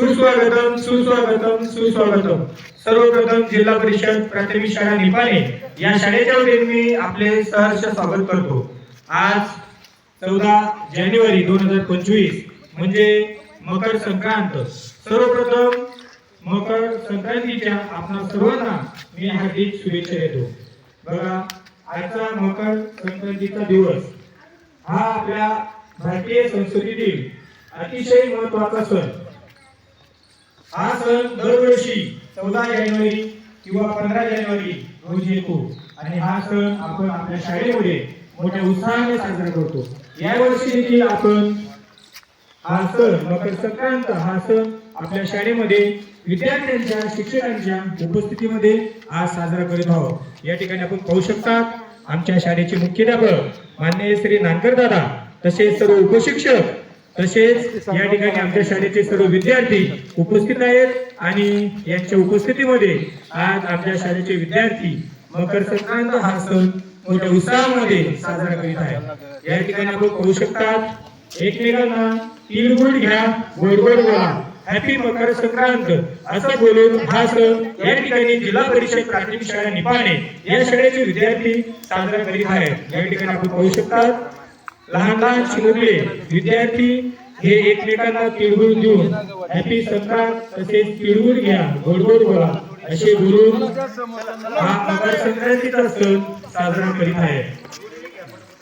सुस्वागतम सुस्वागतम सुस्वागतम. सर्वप्रथम जिल्हा परिषद प्राथमिक शाळा निपाणे या शाळेच्या वतीने मी आपले सहर्ष स्वागत करतो. आज चौदा जानेवारी दोन हजार पंचवीस म्हणजे मकर संक्रांत. सर्वप्रथम मकर संक्रांतीच्या आपणा सर्वांना मी हार्दिक शुभेच्छा देतो. बघा आजचा मकर संक्रांतीचा दिवस हा आपल्या भारतीय संस्कृतीतील अतिशय महत्त्वाचा सण. हा सण दरवर्षी चौदा जानेवारी किंवा पंधरा जानेवारी रोजी येतो. आणि हा सण आपण आपल्या शाळेमध्ये मोठ्या उत्साहाने साजरा करतो. यावर्षी देखील आपण हा सण मकर संक्रांत हा सण आपल्या शाळेमध्ये विद्यार्थ्यांच्या शिक्षकांच्या उपस्थितीमध्ये आज साजरा करीत आहोत. या ठिकाणी आपण पाहू शकतात आमच्या शाळेचे मुख्याध्यापक मान्य श्री नानकर दादा तसेच सर्व उपशिक्षक तसेच या ठिकाणी आमच्या शाळेचे सर्व विद्यार्थी उपस्थित आहेत आणि यांच्या उपस्थितीमध्ये आज आमच्या शाळेचे विद्यार्थी मकर संक्रांत हा सण मोठ्या उत्साहामध्ये साजरा करीत आहे या ठिकाणी आपण पाहू शकतात एकमेकांना तिळगुळ घ्या गोड गोड बोला. हॅपी मकर संक्रांत. असं बोलून हा सण या ठिकाणी जिल्हा परिषद प्राथमिक शाळा निपाणे या शाळेचे विद्यार्थी साजरा करीत आहेत. या ठिकाणी आपण पाहू शकतात लहान लहान चिमुकले विद्यार्थी हे एकमेकांना तिळगुळ देऊन हॅपी संक्रांत तसेच तिळगुळ घ्या. गोड गोड बोला. असे बोलून हा मकर संक्रांतीचा सण साजरा करीत आहे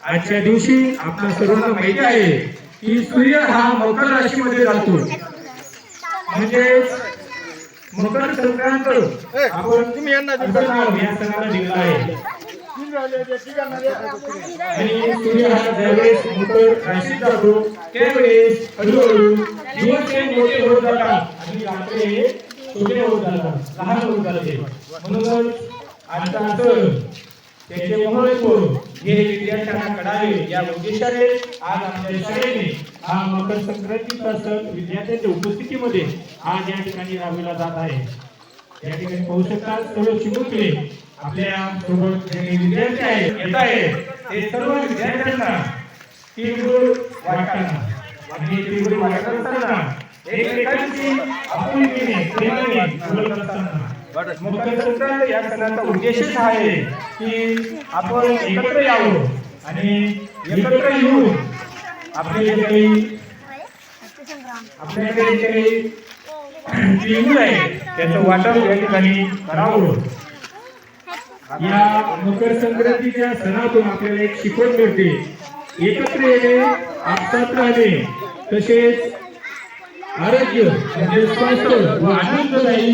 आजच्या दिवशी आपल्या सर्वांना माहिती आहे की सूर्य हा मकर राशीमध्ये जातो. म्हणजे मकर संक्रांत आपण या सणाला दिलं आहे. आणि सूर्य हा जातो त्यावेळेस हळूहळू दिवस हे मोठे होत जातात आणि रात्री छोटे होत जातात लहान होत जाते म्हणूनच सण त्याचे महत्त्व हे विद्यार्थ्यांना कळावे या उद्देशाने आज आपल्या शाळेने हा मकर संक्रांतीचा सण विद्यार्थ्यांच्या उपस्थितीमध्ये आज या ठिकाणी राबविला जात आहे. या ठिकाणी पाहू शकता सर्व चिमुकले आपल्यासोबत विद्यार्थी आहे येत आहे ते सर्व विद्यार्थ्यांना तीव्र वाटताना आणि तीव्र वाटत असताना एकमेकांची आपुलकीने प्रेमाने बोलत असताना. मकर संक्रांत या सणाचा उद्देशच आहे की आपण एकत्र यावं आणि एकत्र येऊन आपले जे काही आपल्याकडे जे काही आहे त्याचं वाटप या ठिकाणी करावं. या मकर संक्रांतीच्या सणातून आपल्याला एक शिकवण मिळते. एकत्र येणे आपसात राहणे तसेच आरोग्य म्हणजे स्वास्थ्य व आनंददायी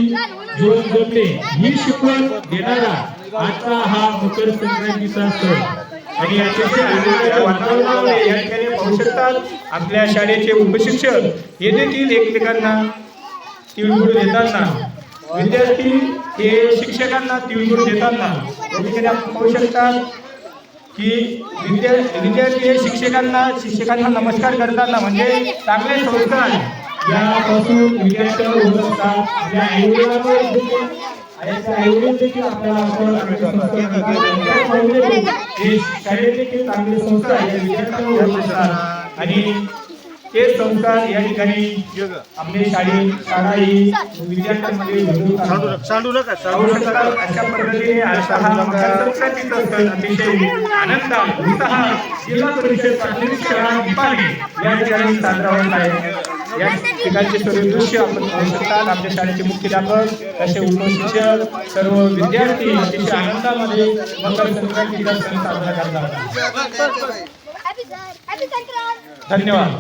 जीवन जगणे ही शिकवण देणारा आजचा हा मकर संक्रांतीचा सण. आणि अतिशय आनंदाच्या वातावरणामध्ये या ठिकाणी पाहू शकतात आपल्या शाळेचे उपशिक्षक. हे देखील एकमेकांना तिळगुळ देताना. विद्यार्थी हे शिक्षकांना तिळगुळ देताना या ठिकाणी आपण पाहू शकतात की विद्या विद्यार्थी हे शिक्षकांना शिक्षकांना नमस्कार करताना म्हणजे चांगले संस्कार. यापासून विद्यार्थ्यांना होत असतात देखील आपल्याला आपण शाळेत देखील चांगले संस्कार या होत असतात आणि ते संस्कार या ठिकाणी आपली शाळे शाळा ही विद्यार्थ्यांमध्ये अशा पद्धतीने हा अतिशय आनंदात उत्साहात जिल्हा परिषद प्राथमिक शाळा निपाणी या ठिकाणी साजरा होत आहे. या ठिकाणचे सर्व दृश्य आपण पाहू शकता. आपल्या शाळेचे मुख्याध्यापक तसे उपशिक्षक सर्व विद्यार्थी अतिशय आनंदामध्ये मकर संक्रांतीचा सण साजरा करतात! धन्यवाद.